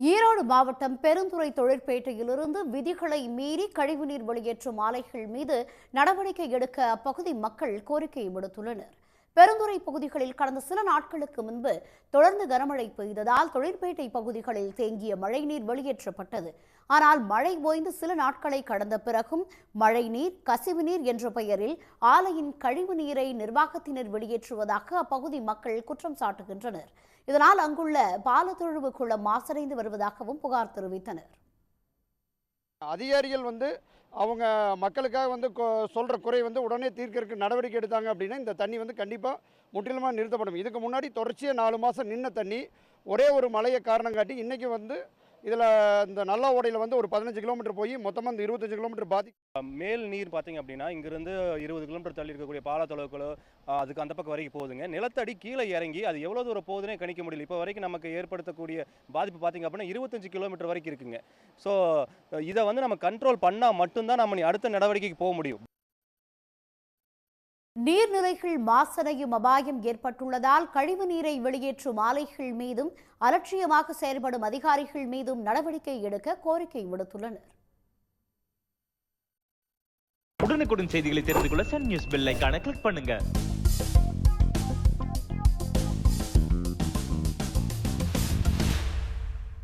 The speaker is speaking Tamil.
ஈரோடு மாவட்டம் பெருந்துறை தொழிற்பேட்டையிலிருந்து விதிகளை மீறி கழிவுநீர் வெளியேற்றும் ஆலைகள் மீது நடவடிக்கை எடுக்க அப்பகுதி மக்கள் கோரிக்கை விடுத்துள்ளனர். பெருந்துறை பகுதிகளில் கடந்த சில நாட்களுக்கு முன்பு தொடர்ந்து கனமழை பெய்ததால் தொழிற்பேட்டை பகுதிகளில் தேங்கிய மழைநீர் வெளியேற்றப்பட்டது. ஆனால் மழை ஓய்ந்து சில நாட்களை கடந்த பிறகும் மழைநீர் கசிவு நீர் என்ற பெயரில் ஆலையின் கழிவு நீரை நிர்வாகத்தினர் வெளியேற்றுவதாக அப்பகுதி மக்கள் குற்றம் சாட்டுகின்றனர். இதனால் அங்குள்ள பாலத்தொழுவு குளம் மாசடைந்து வருவதாகவும் புகார் தெரிவித்தனர். அதிகாரிகள் வந்து அவங்க மக்களுக்காக வந்து கொ- குறை வந்து உடனே தீர்க்கறதுக்கு நடவடிக்கை எடுத்தாங்க அப்படின்னா இந்த தண்ணி வந்து கண்டிப்பாக முற்றிலுமாக நிறுத்தப்படும். இதுக்கு முன்னாடி தொடர்ச்சியாக நாலு மாதம் நின்ன தண்ணி ஒரே ஒரு மழையை காரணம் காட்டி இன்றைக்கி வந்து இதில் இந்த நல்ல ஓடையில் வந்து ஒரு பதினஞ்சு கிலோமீட்டர் போய் மொத்தமாக இந்த இருபத்தஞ்சு கிலோமீட்டர் பாதி மேல் நீர் பார்த்தீங்க அப்படின்னா இங்கிருந்து இருபது கிலோமீட்டர் தள்ளி இருக்கக்கூடிய பாலத்தளவுகளோ அதுக்கு அந்த பக்கம் வரைக்கும் போகுதுங்க. நிலத்தடி கீழே இறங்கி அது எவ்வளோ தூரம் போகுதுன்னே கணிக்க முடியல. இப்போ வரைக்கும் நமக்கு ஏற்படுத்தக்கூடிய பாதிப்பு பார்த்தீங்க அப்படின்னா இருபத்தஞ்சு கிலோமீட்டர் வரைக்கும் இருக்குங்க. ஸோ இதை வந்து நம்ம கண்ட்ரோல் பண்ணால் மட்டும்தான் நம்ம அடுத்த நடவடிக்கைக்கு போக முடியும். நீர்நிலைகள் மாசடையும் அபாயம் ஏற்பட்டுள்ளதால் கழிவு நீரை வெளியேற்றும் ஆலைகள் மீதும் அலட்சியமாக செயல்படும் அதிகாரிகள் மீதும் நடவடிக்கை எடுக்க கோரிக்கை விடுத்துள்ளனர். உடனுக்குடன் செய்திகளை தெரிந்து கொள்ள சன் நியூஸ் பெல் கிளிக் பண்ணுங்க.